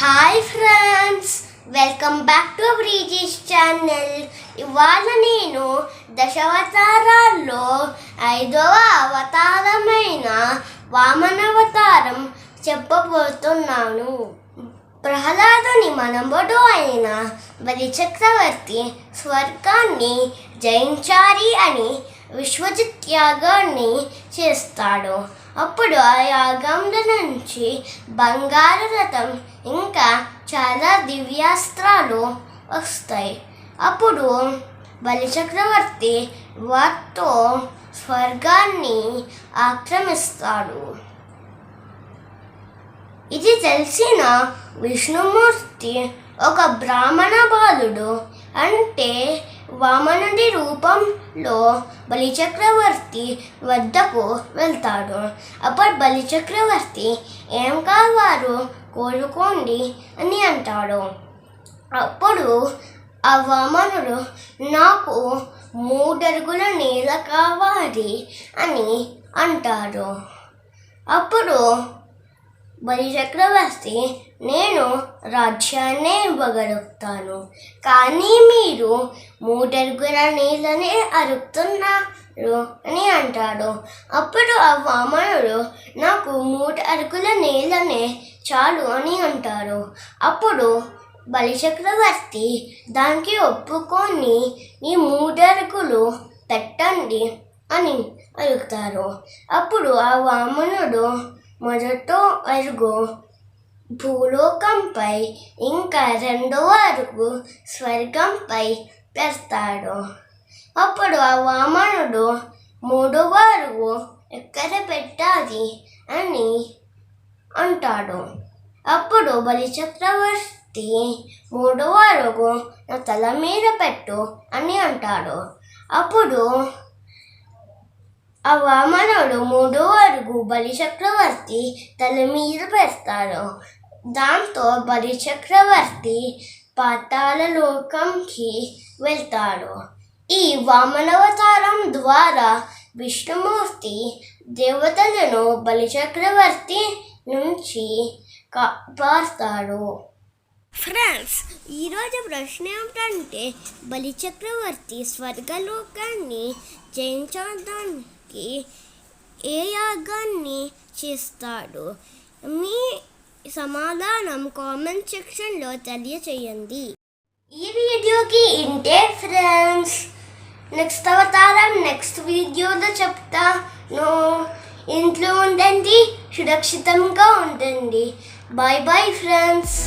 Hi friends welcome back to Breezy's channel ఇవాళ నేను దశావతారాల్లో ఐదవ అవతారమైన వామనవతారం చెప్పబోతున్నాను. ప్రహ్లాదుని మనబడు అయిన బలి చక్రవర్తి స్వర్గాన్ని జయించాలి అని విశ్వజిత్ యాగాన్ని చేస్తాడు. అప్పుడు ఆ యాగంలో నుంచి బంగారు రథం ఇంకా చాలా దివ్యాస్త్రాలు వస్తాయి. అప్పుడు బలిచక్రవర్తి వాటితో స్వర్గాన్ని ఆక్రమిస్తాడు. ఇది తెలిసిన విష్ణుమూర్తి ఒక బ్రాహ్మణ బాలుడు అంటే వామనుడి రూపంలో బలిచక్రవర్తి వద్దకు వెళ్తాడు. అప్పుడు బలిచక్రవర్తి ఏం కావారు? కోరుకోండి అని అంటాడు. అప్పుడు ఆ వామనుడు నాకు మూడరుగుల నేల కావాలి అని అంటాడు. అప్పుడు బలిచక్రవర్తి నేను రాజ్యాన్నే ఇవ్వగలుగుతాను కానీ మీరు మూడరుగుల నీళ్ళనే అరుపుతున్నారు అని అంటాడు. అప్పుడు ఆ వామనుడు నాకు మూడు అరుగుల నీళ్ళనే చాలు అని అంటారు అప్పుడు బలిచక్రవర్తి దానికి ఒప్పుకొని ఈ మూడరుగులు పెట్టండి అని అడుగుతారు. అప్పుడు ఆ వామనుడు మొదట అరుగు భూలోకంపై ఇంకా రెండవ అరుగు స్వర్గంపై పెడతాడు అప్పుడు ఆ వామనుడు మూడవ అరువు ఎక్కడ పెట్టాలి అని అంటాడు. అప్పుడు బలి చక్రవర్తి మూడవ అరుగు నా తల మీద పెట్టు అని అంటాడు. అప్పుడు ఆ వామనుడు మూడో అరుగు బలి చక్రవర్తి తల మీద పెడతాడు. దాంతో బలి చక్రవర్తి పాతాళ లోకంకి వెళ్తాడు. ఈ వామనవతారం ద్వారా విష్ణుమూర్తి దేవతలను బలి చక్రవర్తి నుంచి కాపాడతాడు. ఫ్రెండ్స్ ఈరోజు ప్రశ్న ఏమిటంటే బలి చక్రవర్తి స్వర్గలోకాన్ని జయించడానికి ఏ యాగాన్ని చేస్తాడు? మీ సమాధానం కామెంట్ సెక్షన్లో తెలియచేయండి. ఈ వీడియోకి ఇంతే ఫ్రెండ్స్. నెక్స్ట్ అవతారం నెక్స్ట్ వీడియోలో చెప్తాను. ఇంట్లో ఉండండి సురక్షితంగా ఉండండి. Bye bye friends